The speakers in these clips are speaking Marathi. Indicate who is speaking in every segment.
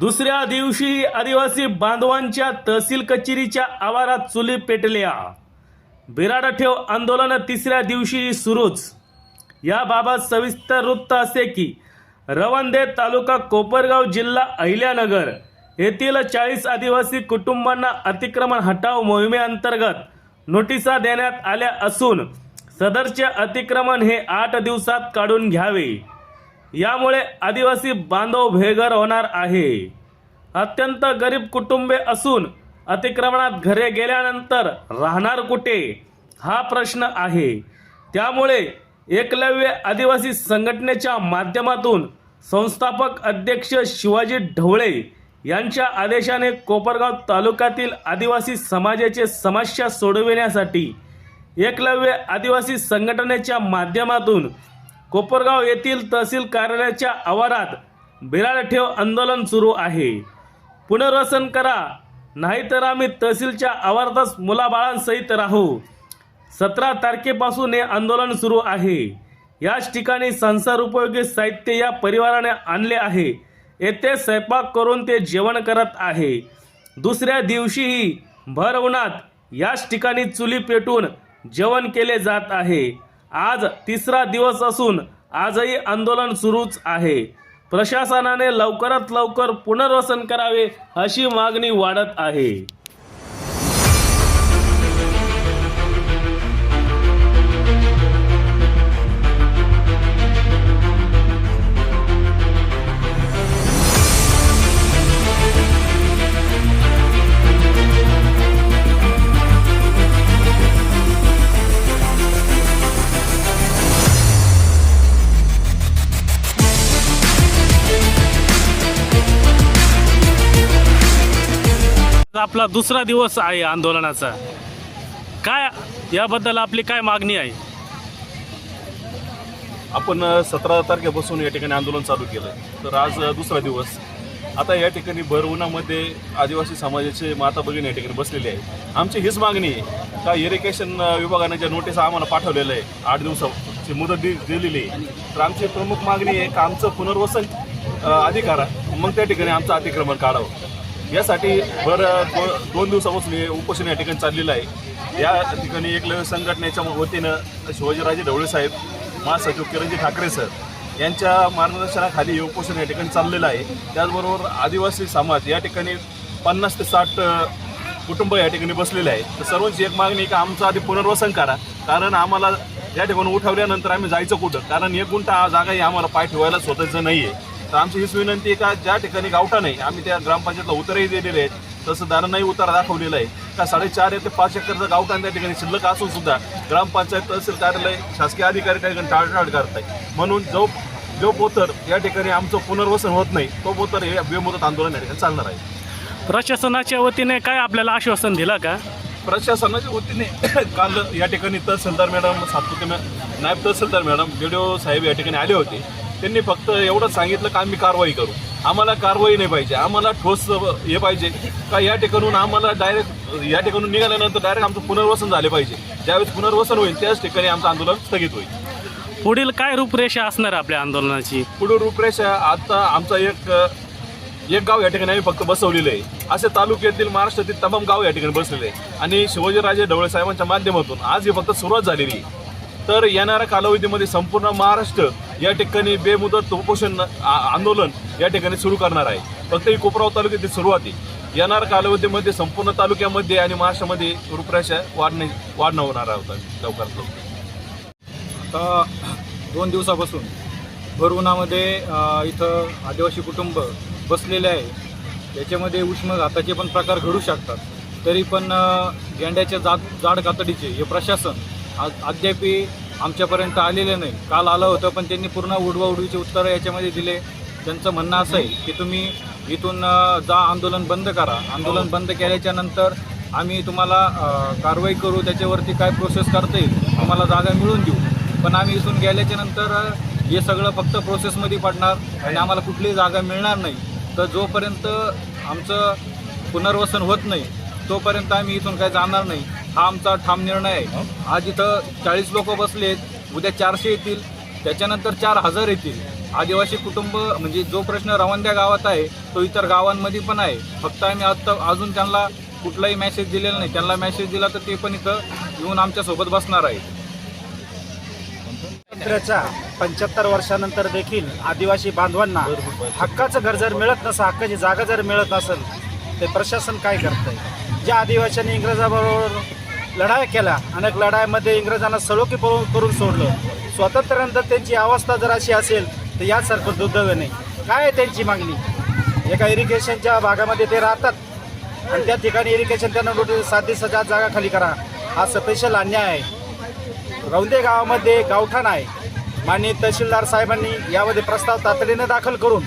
Speaker 1: दुसऱ्या दिवशी आदिवासी बांधवांच्या तहसील कचेरीच्या आवारात चुली पेटल्या. बिराड ठेव आंदोलन तिसऱ्या दिवशी सुरूच. याबाबत सविस्तर वृत्त असे की रवंदे तालुका कोपरगाव जिल्हा अहिल्यानगर येथील चाळीस आदिवासी कुटुंबांना अतिक्रमण हटाव मोहिमेअंतर्गत नोटिसा देण्यात आल्या असून सदरचे अतिक्रमण हे आठ दिवसात काढून घ्यावे. यामुळे आदिवासी बांधव भेगर होणार आहे. अत्यंत गरीब कुटुंबे असून अतिक्रमणात घरे गेल्यानंतर राहणार कुठे? हा प्रश्न आहे. त्यामुळे एकलव्य आदिवासी संघटनेच्या माध्यमातून संस्थापक अध्यक्ष शिवाजी ढवळे यांच्या आदेशाने कोपरगाव तालुक्यातील आदिवासी समाजाचे समस्या सोडविण्यासाठी एकलव्य आदिवासी संघटनेच्या माध्यमातून कोपरगाव येथील तहसील कार्यालयाच्या आवारात बिराड ठेव आंदोलन सुरू आहे. पुनर्वसन करा. नाहीतर आम्ही तहसीलच्या आवारातच मुलाबाळांसहित राहू. सतरा तारखेपासून हे आंदोलन सुरू आहे. याच ठिकाणी संसार उपयोगी साहित्य या परिवाराने आणले आहे. येथे स्वयंपाक करून ते जेवण करत आहे. दुसऱ्या दिवशीही भर उन्हात याच ठिकाणी चुली पेटून जेवण केले जात आहे. आज तिसरा दिवस असून आजही आंदोलन सुरूच आहे. प्रशासनाने लवकरात लवकर पुनर्वसन करावे अशी मागणी वाढत आहे. आपला दुसरा दिवस आहे आंदोलनाचा. काय याबद्दल आपली काय मागणी आहे?
Speaker 2: आपण सतरा तारखेपासून या ठिकाणी आंदोलन चालू केलं तर आज दुसरा दिवस. आता या ठिकाणी भर उन्हामध्ये आदिवासी समाजाचे माता भगिनी या ठिकाणी बसलेले आहे आमची हीच मागणी आहे. का इरिगेशन विभागाने ज्या नोटीस आम्हाला पाठवलेलं आहे आठ दिवसाची मुदत दि दिलेली आहे तर आमची प्रमुख मागणी आहे का आमचं पुनर्वसन अधिकार मग त्या ठिकाणी आमचं अतिक्रमण काढावं. यासाठी भर दो दोन दिवसापासून हे उपोषण या ठिकाणी चाललेलं आहे. या ठिकाणी एकलव्य संघटनेच्या वतीनं शिवाजीराजे ढवळे साहेब महासचिव किरणजी ठाकरे सर यांच्या मार्गदर्शनाखाली हे उपोषण या ठिकाणी चाललेलं आहे. त्याचबरोबर आदिवासी समाज या ठिकाणी पन्नास ते साठ कुटुंब या ठिकाणी बसलेले आहेत. तर सर्वांची एक मागणी का की आमचं आधी पुनर्वसन करा. कारण आम्हाला या ठिकाणी उठवल्यानंतर आम्ही जायचं कुठं? कारण एक गुंठा जागाही आम्हाला पाय ठेवायला स्वतःचं नाही आहे तर आमची हीच विनंती आहे का ज्या ठिकाणी गावठा नाही आम्ही त्या ग्रामपंचायतला उतरही दिलेले आहेत. तसं दारांनाही उतारा दाखवलेला आहे. का साडेचार ते पाच एकरचं गावठाण त्या ठिकाणी शिल्लक असून सुद्धा ग्रामपंचायत तहसील कार्यालय शासकीय अधिकारी त्या ठिकाणी टाळटाळ करत आहे म्हणून जो जो पोतर या ठिकाणी आमचं पुनर्वसन होत नाही तो पोतर हे बेमुदत आंदोलन या ठिकाणी चालणार आहे.
Speaker 1: प्रशासनाच्या वतीने काय आपल्याला आश्वासन दिलं का?
Speaker 2: प्रशासनाच्या वतीने काल या ठिकाणी तहसीलदार मॅडम सातपुते मॅ नायब तहसीलदार मॅडम बी साहेब या ठिकाणी आले होते. त्यांनी फक्त एवढंच सांगितलं का आम्ही कारवाई करू. आम्हाला कारवाई नाही पाहिजे. आम्हाला ठोस हे पाहिजे. का या ठिकाणून आम्हाला डायरेक्ट या ठिकाणून निघाल्यानंतर डायरेक्ट आमचं पुनर्वसन झाले पाहिजे. ज्यावेळेस पुनर्वसन होईल त्याच ठिकाणी आमचं आंदोलन स्थगित होईल.
Speaker 1: पुढील काय रूपरेषा असणार आपल्या आंदोलनाची?
Speaker 2: पुढे रूपरेषा आता आमचा एक एक गाव या ठिकाणी आम्ही फक्त बसवलेलं आहे. असे तालुक्यातील महाराष्ट्रातील तमाम गाव या ठिकाणी बसलेले आहे. आणि शिवाजीराजे ढवळे साहेबांच्या माध्यमातून आज ही फक्त सुरुवात झालेली आहे. तर येणाऱ्या कालावधीमध्ये संपूर्ण महाराष्ट्र या ठिकाणी बेमुदत उपोषण आ- आंदोलन या ठिकाणी सुरू करणार आहे. फक्त ही कोपराव तालुक्यातील सुरुवात आहे. येणाऱ्या कालावधीमध्ये संपूर्ण तालुक्यामध्ये आणि महाराष्ट्रामध्ये रूपरेषा वाढणे वाढणं होणार आहे लवकरात लवकर.
Speaker 3: आता दोन दिवसापासून भर उन्हामध्ये इथं आदिवासी कुटुंब बसलेले आहे. याच्यामध्ये उष्मघाताचे पण प्रकार घडू शकतात. तरी पण गेंड्याच्या जाड जाड कातडीचे हे प्रशासन आज अद्यापी आमच्यापर्यंत आलेले नाही. काल आलं होतं पण त्यांनी पूर्ण उडवा उडवीचे उत्तरं याच्यामध्ये दिले. त्यांचं म्हणणं असं आहे की तुम्ही इथून जा आंदोलन बंद करा. आंदोलन बंद केल्याच्यानंतर आम्ही तुम्हाला कारवाई करू त्याच्यावरती काय प्रोसेस करता येईल आम्हाला जागा मिळून देऊ. पण आम्ही इथून गेल्याच्यानंतर हे सगळं फक्त प्रोसेसमध्ये पडणार आणि आम्हाला कुठलीही जागा मिळणार नाही. तर जोपर्यंत आमचं पुनर्वसन होत नाही तोपर्यंत आम्ही इथून काय जाणार नाही. हा आमचा ठाम निर्णय आहे. आज इथं चाळीस लोक बसलेत उद्या चारशे येतील. त्याच्यानंतर चार हजार येतील. आदिवासी कुटुंब म्हणजे जो प्रश्न रवंद्या गावात आहे तो इतर गावांमध्ये पण आहे. फक्त आम्ही आता अजून त्यांना कुठलाही मेसेज दिलेला नाही. त्यांना मेसेज दिला तर ते पण इथं येऊन आमच्यासोबत बसणार आहे
Speaker 4: स्वातंत्र्याच्या पंच्याहत्तर वर्षानंतर देखील आदिवासी बांधवांना हक्काचं घर जर मिळत नसं हक्काची जागा जर मिळत नसेल ते प्रशासन काय करतंय? ज्या आदिवासींनी इंग्रजाबरोबर लढाया केल्या. अनेक लढाईमध्ये इंग्रजांना सळोकी करून सोडलं. स्वातंत्र्यानंतर त्यांची अवस्था जर अशी असेल तर यासारखं दुर्दैव नाही. काय आहे त्यांची मागणी? एका इरिगेशनच्या भागामध्ये ते राहतात. आणि त्या ठिकाणी इरिगेशन त्यांना नोटीस सात दिवसाच्या जागा खाली करा. हा स्पेशल अन्याय आहे. रौंदे गावामध्ये गावठाण आहे. माननीय तहसीलदार साहेबांनी यामध्ये प्रस्ताव तातडीने दाखल करून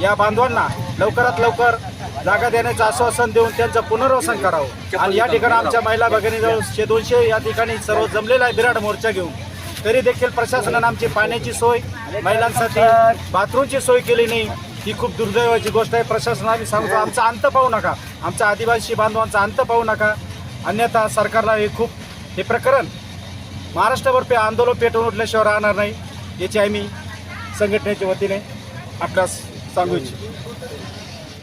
Speaker 4: या बांधवांना लवकरात लवकर जागा देण्याचं आश्वासन देऊन त्यांचं पुनर्वसन करावं. आणि या ठिकाणी आमच्या महिला भगिनीजवळ शे दोनशे या ठिकाणी सर्व जमलेला आहे बिराड मोर्चा घेऊन. तरी देखील प्रशासनानं आमची पाण्याची सोय महिलांसाठी बाथरूमची सोय केली नाही. ही खूप दुर्दैवाची गोष्ट आहे. प्रशासनाला आम्ही सांगतो आमचा अंत पाहू नका. आमच्या आदिवासी बांधवांचा अंत पाहू नका. अन्यथा सरकारला हे खूप हे प्रकरण महाराष्ट्रभर पे आंदोलन पेटवून उठल्याशिवाय राहणार नाही. याची आम्ही संघटनेच्या वतीने आपल्यास सांगू इच्छितो.